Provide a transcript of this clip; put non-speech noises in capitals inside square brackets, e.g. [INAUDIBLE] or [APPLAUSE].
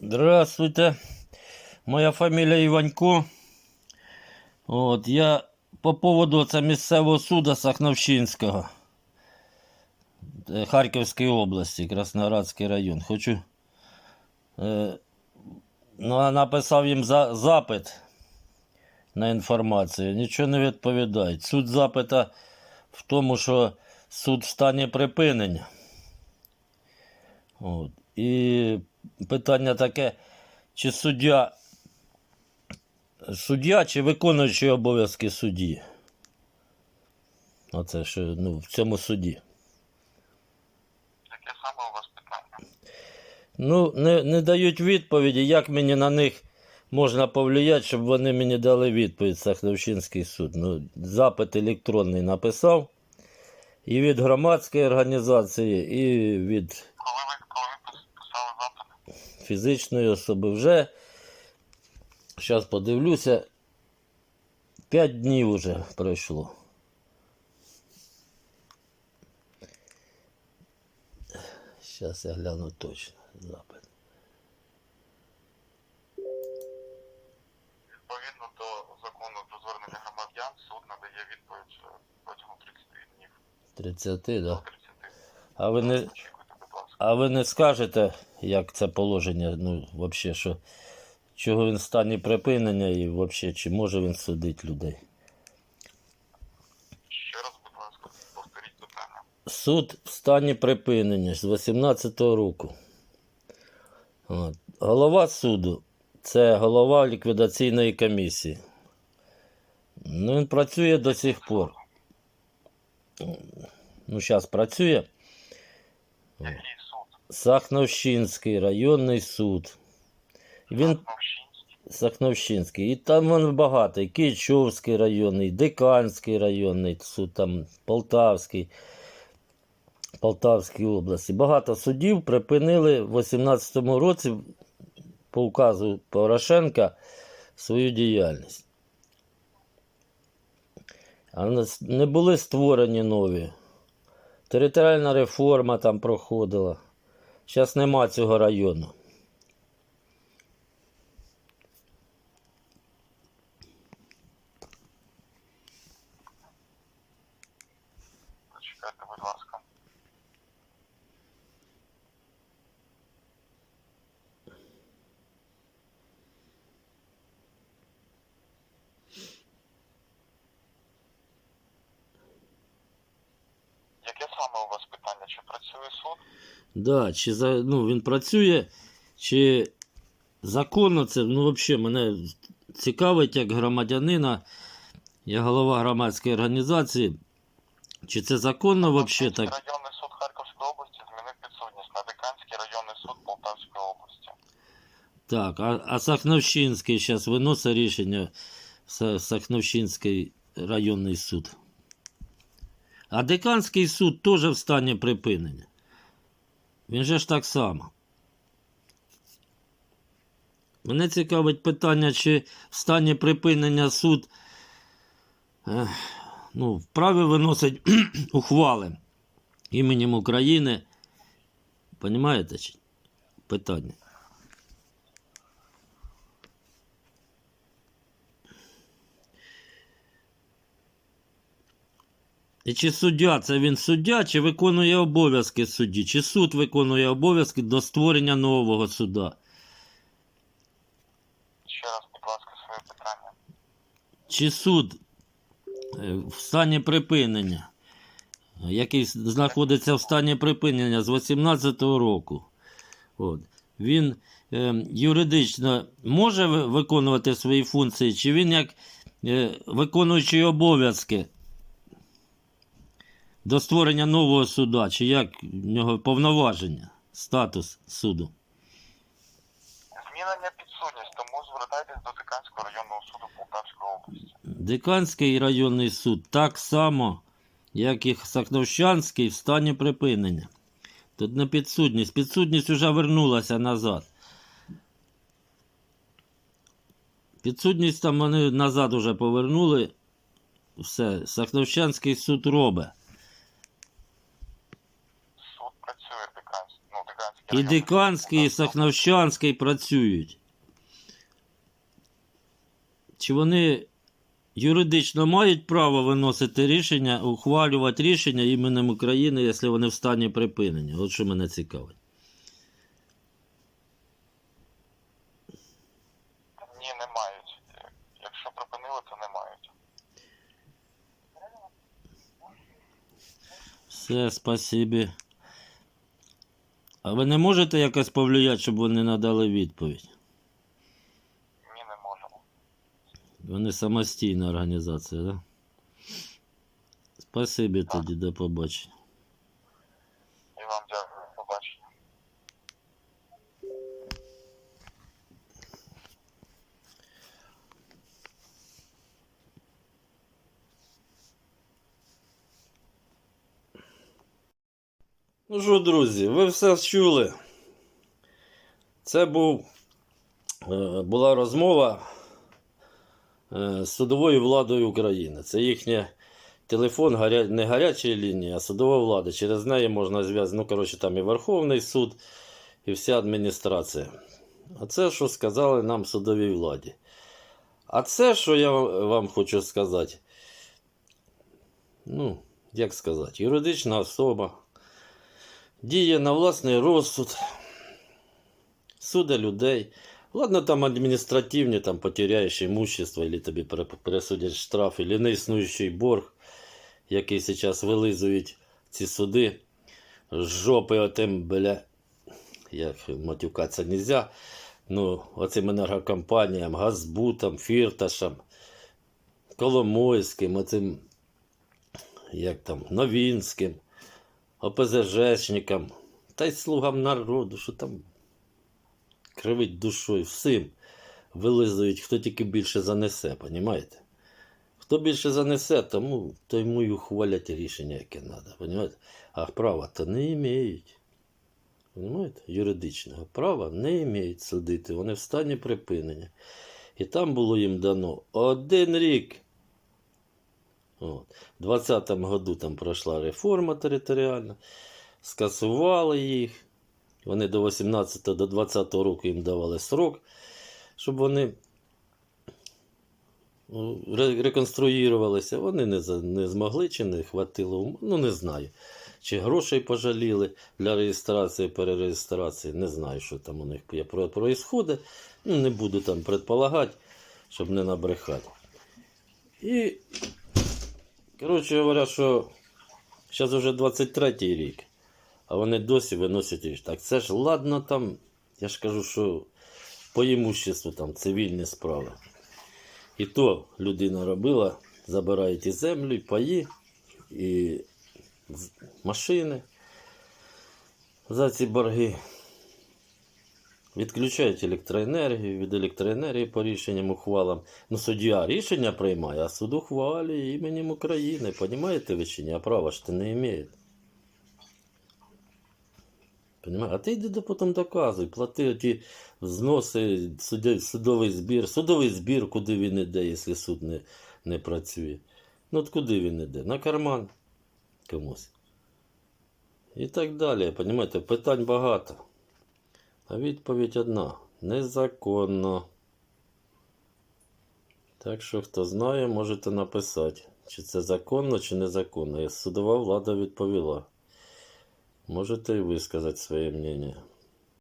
Здравствуйте. Моя фамілія Іванько. От, я по поводу це місцевого суду Сахновщинського. е, Харківської області, Красноградський район. Хочу. Е, ну, написав їм за, запит на інформацію. Нічого не відповідають. Суть запита в тому, що суд в стані припинення. От. І питання таке, чи суддя, суддя чи виконуючий обов'язки судді? Оце що ну, в цьому суді. Яке саме у вас питання? Ну, не, не дають відповіді, як мені на них можна повлияти, щоб вони мені дали відповідь Сахновщинський суд. Ну, запит електронний написав. І від громадської організації, і від Коли ви, коли ви пис- писали запит? Фізичної особи вже. Зараз подивлюся. П'ять днів вже пройшло. Зараз я гляну точно запит. Відповідно до закону про звернення громадян, суд надає відповідь е, протягом 30 днів. 30, так? Да? 30. А ви не. А ви не скажете, як це положення, ну, взагалі, що чого він в стані припинення і взагалі, чи може він судити людей? Ще раз, будь ласка, повторіть питання. Суд в стані припинення з 18-го року. От. Голова суду це голова ліквідаційної комісії. Ну, він працює до сих пор. Ну, зараз працює. Який? Сахновщинський районний суд. Він Сахновщинський. І там він багато. І Київчовський районний, Диканський районний суд, там Полтавський, Полтавській області. Багато судів припинили в 18-му році по указу Порошенка свою діяльність. А не були створені нові. Територіальна реформа там проходила. Зараз нема цього району. Саме у вас питання? Чи працює суд? Да, чи за, ну, він працює, чи законно це, ну, взагалі, мене цікавить як громадянина, я голова громадської організації, чи це законно взагалі так? районний суд Харківської області змінив підсудність на Диканський районний суд Полтавської області. Так, а, а Сахновщинський зараз виносить рішення Сахновщинський районний суд. А Деканський суд теж в стані припинення. Він же ж так само. Мене цікавить питання, чи в стані припинення суд ну, вправі виносить [CLEARS THROAT] ухвали іменем України. Понімаєте? Питання. І чи суддя це він суддя, чи виконує обов'язки судді, чи суд виконує обов'язки до створення нового суда? Ще раз, будь ласка, своє питання. Чи суд е, в стані припинення, який знаходиться в стані припинення з 18-го року, от, він е, юридично може виконувати свої функції, чи він як е, виконуючий обов'язки до створення нового суда, чи як в нього повноваження, статус суду? Змінення підсудність, тому звертайтесь до Диканського районного суду Полтавської області. Диканський районний суд так само, як і Сахновщанський в стані припинення. Тут не підсудність. Підсудність вже вернулася назад. Підсудність там вони назад уже повернули. Все, Сахновщанський суд робить. Суд працює Диканський, ну, Диканський І Диканський, і Сахновщанський працюють. Чи вони юридично мають право виносити рішення, ухвалювати рішення іменем України, якщо вони в стані припинення? От що мене цікавить. Ні, не мають. Якщо припинили, то не мають. Все, спасибі. А ви не можете якось повлияти, щоб вони надали відповідь? Ні, не можемо. Вони самостійна організація, так? Да? Спасибі тоді, до побачення. І вам дякую. Побачення. Ну що, друзі, ви все чули. Це був, е, була розмова е, з судовою владою України. Це їхній телефон не гарячої лінії, а судова влада. Через неї можна зв'язати. Ну, коротше, там і Верховний суд, і вся адміністрація. А це, що сказали нам судовій владі. А це, що я вам хочу сказати, ну, як сказати, юридична особа діє на власний розсуд, суде людей. Ладно, там адміністративні, там потеряєш имущество, або тобі пере- пересудять штраф, або неіснуючий борг, який зараз вилизують ці суди. Жопи отим, бля, як матюкатися нельзя. Ну, оцим енергокомпаніям, Газбутам, Фірташам, Коломойським, оцим, як там, Новінським. ОПЗЖшникам, та й слугам народу, що там кривить душою всім вилизують, хто тільки більше занесе, понімаєте? Хто більше занесе, тому то йому й ухвалять рішення, яке треба, понімаєте? А права то не. Понімаєте? Юридичного права не мають судити. Вони в стані припинення. І там було їм дано один рік. От. В 2020 году там пройшла реформа територіальна, скасували їх. Вони до 18 до 20 року їм давали срок, щоб вони ну, реконструювалися. Вони не, не змогли чи не хватило. Ну, не знаю. Чи грошей пожаліли для реєстрації, перереєстрації. Не знаю, що там у них є. Ну, не буду там предполагати, щоб не набрехати. І Коротше говоря, що зараз вже 23-й рік, а вони досі виносять річ. Так це ж ладно там, я ж кажу, що по імуществу там цивільні справи. І то людина робила, забирають і землю, і паї, і машини за ці борги. Відключають електроенергію, від електроенергії по рішенням ухвалам. Ну, суддя рішення приймає, а суд ухвалює іменем України. Понімаєте ви чи ні? А права ж ти не має. А ти йди потім доказуй, плати ті взноси, судовий збір. Судовий збір, куди він іде, якщо суд не, не працює. Ну от куди він іде? На карман комусь. І так далі. Понімаєте, питань багато. А відповідь одна. Незаконно. Так що, хто знає, можете написати, чи це законно, чи незаконно. І Судова влада відповіла. Можете і ви сказати своє мнення.